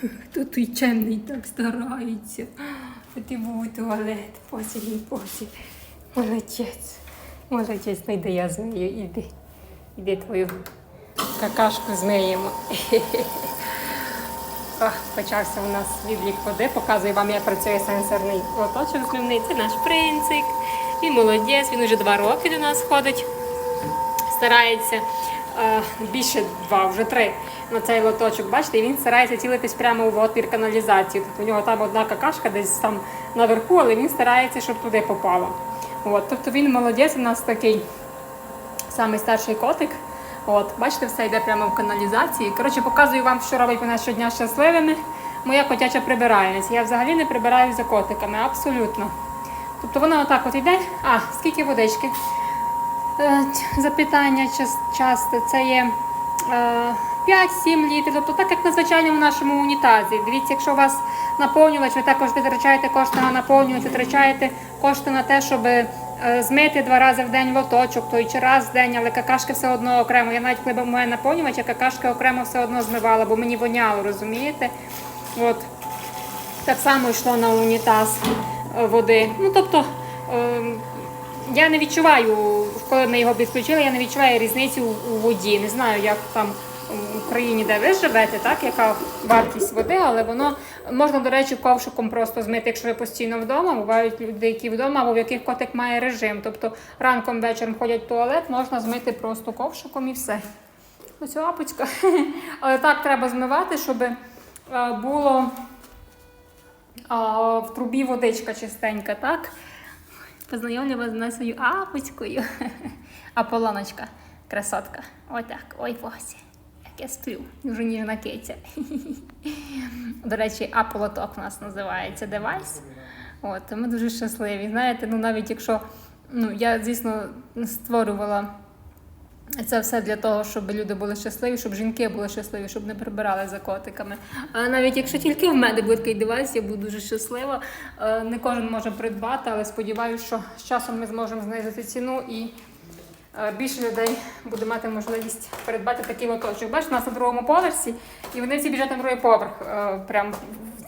Хто той чемний так старається. А ти був у туалет, посілі, посілі. Молодець. Молодець, ну йди я змию, іди. Іди твою какашку змиємо. Ох, почався у нас відлік води. Показую вам, як працює сенсорний лоточок зливний. Це наш принцик. Він молодець, він уже два роки до нас ходить старається більше два, вже три на цей лоточок. Бачите, і він старається цілитись прямо в отвір каналізації. Тобто у нього там одна какашка десь там наверху, але він старається, щоб туди попало. От, тобто він молодець, у нас такий самий старший котик. От, бачите, все йде прямо в каналізації. Коротше, показую вам, що робить мене щодня щасливими. Моя котяча прибиральниця. Я взагалі не прибираю за котиками, абсолютно. Тобто вона отак от йде. А, скільки водички? Е, Запитання часто це є е, 5-7 літрів, тобто так як на звичайному нашому унітазі. Дивіться, якщо у вас наповнювач, ви також витрачаєте кошти на наповнювач, витрачаєте кошти на те, щоб е, змити два рази в день лоточок, той чи раз в день, але какашки все одно окремо. Я навіть коли маю наповнювач, я какашки окремо все одно змивала, бо мені воняло, розумієте? От. Так само йшло на унітаз е, води. Ну, тобто, ем, я не відчуваю, коли ми його підключили, я не відчуваю різниці у, у воді. Не знаю, як там в Україні, де ви живете, так, яка вартість води, але воно можна, до речі, ковшиком просто змити, якщо ви постійно вдома. Бувають люди, які вдома, або в яких котик має режим. Тобто ранком вечором ходять в туалет, можна змити просто ковшиком і все. Ось лапочка. Але так треба змивати, щоб е, було в трубі водичка чистенька, так? Познайомлю вас з нашою апочкою. Аполлоночка, красотка. Отак. Ой, Боже, як я сплю. Дуже ніжна киця. До речі, аполоток у нас називається девайс. От, ми дуже щасливі. Знаєте, ну навіть якщо ну, я, звісно, створювала це все для того, щоб люди були щасливі, щоб жінки були щасливі, щоб не прибирали за котиками. А навіть якщо тільки в мене буде такий девайс, я буду дуже щаслива. Е, Не кожен може придбати, але сподіваюся, що з часом ми зможемо знизити ціну і е, більше людей буде мати можливість придбати такий лоточок. Бачите, у нас на другому поверсі, і вони всі біжать на другий поверх, е, прямо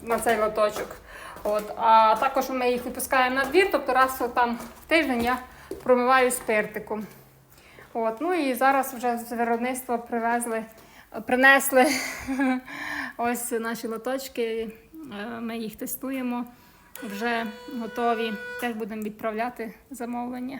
на цей лоточок. От. А також ми їх випускаємо на двір, тобто раз там в тиждень я промиваю спиртиком. От, ну і зараз вже з виробництва привезли, принесли ось наші лоточки. Е, Ми їх тестуємо, вже готові. Теж будемо відправляти замовлення.